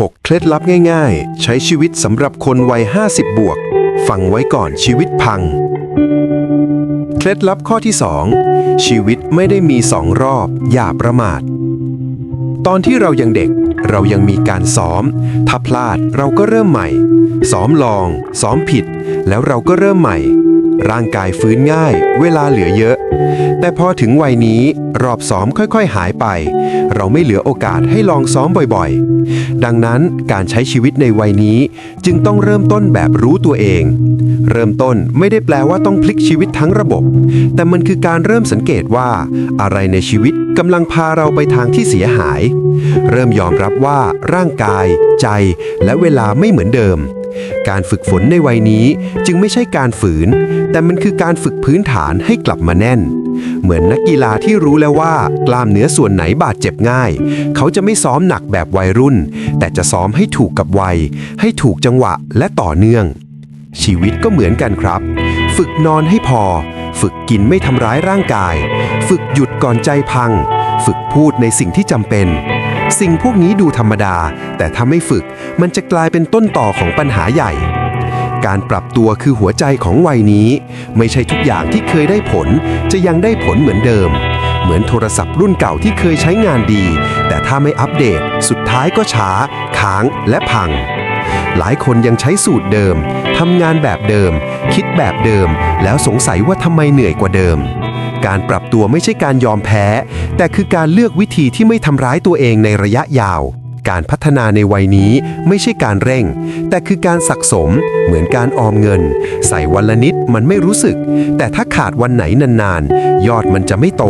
6 เคล็ดลับง่ายๆ ใช้ชีวิตสำหรับคนวัย 50 บวก ฟังไว้ก่อนชีวิตพัง เคล็ดลับข้อที่ 2 ชีวิตไม่ได้มีสองรอบ อย่าประมาท ตอนที่เรายังเด็ก เรายังมีการซ้อม ถ้าพลาดเราก็เริ่มใหม่ ซ้อมลอง ซ้อมผิด แล้วเราก็เริ่มใหม่ ร่างกายฟื้นง่าย เวลาเหลือเยอะ แต่พอถึงวัยนี้รอบซ้อมค่อยๆ หายไป เราไม่เหลือโอกาสให้ลองซ้อมบ่อยๆ ดังนั้นการใช้ชีวิตในวัยนี้จึงต้องเริ่มต้นแบบรู้ตัวเอง เริ่มต้นไม่ได้แปลว่าต้องพลิกชีวิตทั้งระบบ แต่มันคือการเริ่มสังเกตว่า อะไรในชีวิตกำลังพาเราไปทางที่เสียหาย เริ่มยอมรับว่าร่างกาย ใจ และเวลาไม่เหมือนเดิม การฝึกฝนในวัยนี้จึงไม่ใช่การฝืน แต่มันคือการฝึกพื้นฐานให้กลับมาแน่น เหมือนนักกีฬาที่รู้แล้วว่ากล้ามเนื้อส่วนไหนบาดเจ็บง่าย เขาจะไม่ซ้อมหนักแบบวัยรุ่น แต่จะซ้อมให้ถูกกับวัย ให้ถูกจังหวะและต่อเนื่อง ชีวิตก็เหมือนกันครับ ฝึกนอนให้พอ ฝึกกินไม่ทำร้ายร่างกาย ฝึกหยุดก่อนใจพัง ฝึกพูดในสิ่งที่จำเป็น สิ่งพวกนี้ดูธรรมดา แต่ถ้าไม่ฝึกมันจะกลายเป็นต้นต่อของปัญหาใหญ่ การปรับตัวคือหัวใจของวัยนี้ ไม่ใช่ทุกอย่างที่เคยได้ผล จะยังได้ผลเหมือนเดิม เหมือนโทรศัพท์รุ่นเก่าที่เคยใช้งานดี แต่ถ้าไม่อัปเดต สุดท้ายก็ช้าค้างและพัง หลายคนยังใช้สูตรเดิมทำงานแบบเดิม คิดแบบเดิม แล้วสงสัยว่าทำไมเหนื่อยกว่าเดิมการปรับตัวไม่ใช่การยอมแพ้ แต่คือการเลือกวิธีที่ไม่ทำร้ายตัวเองในระยะยาว การพัฒนาในวัยนี้ไม่ใช่การเร่ง แต่คือการสะสม เหมือนการออมเงิน ใส่วันละนิดมันไม่รู้สึก แต่ถ้าขาดวันไหนนานๆ ยอดมันจะไม่โต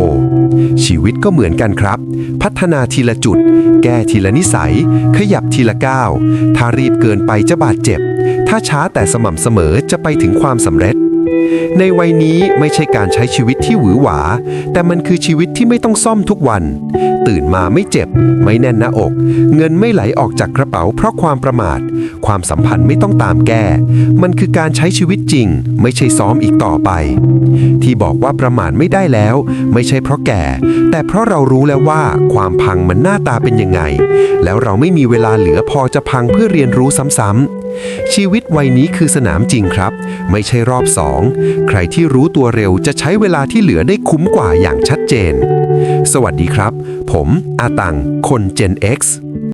ชีวิตก็เหมือนกันครับ พัฒนาทีละจุด แก้ทีละนิสัย ขยับทีละก้าวถ้ารีบเกินไปจะบาดเจ็บ ถ้าช้าแต่สม่ำเสมอจะไปถึงความสำเร็จ ในวัยนี้ไม่ใช่การใช้ชีวิตที่หวือหวา แต่มันคือชีวิตที่ไม่ต้องซ่อมทุกวัน ตื่นมาไม่เจ็บ ไม่แน่นหน้าอก เงินไม่ไหลออกจากกระเป๋าเพราะความประมาท ความสัมพันธ์ไม่ต้องตามแก้ มันคือการใช้ชีวิตจริง ไม่ใช่ซ้อมอีกต่อไป ที่บอกว่าประมาทไม่ได้แล้ว ไม่ใช่เพราะแก่ แต่เพราะเรารู้แล้วว่าความพังมันหน้าตาเป็นยังไง แล้วเราไม่มีเวลาเหลือพอจะพังเพื่อเรียนรู้ซ้ำๆชีวิตวัยนี้คือสนามจริงครับ ไม่ใช่รอบสองใครที่รู้ตัวเร็วจะใช้เวลาที่เหลือได้คุ้มกว่าอย่างชัดเจน สวัสดีครับ ผมอาตัง คน Gen X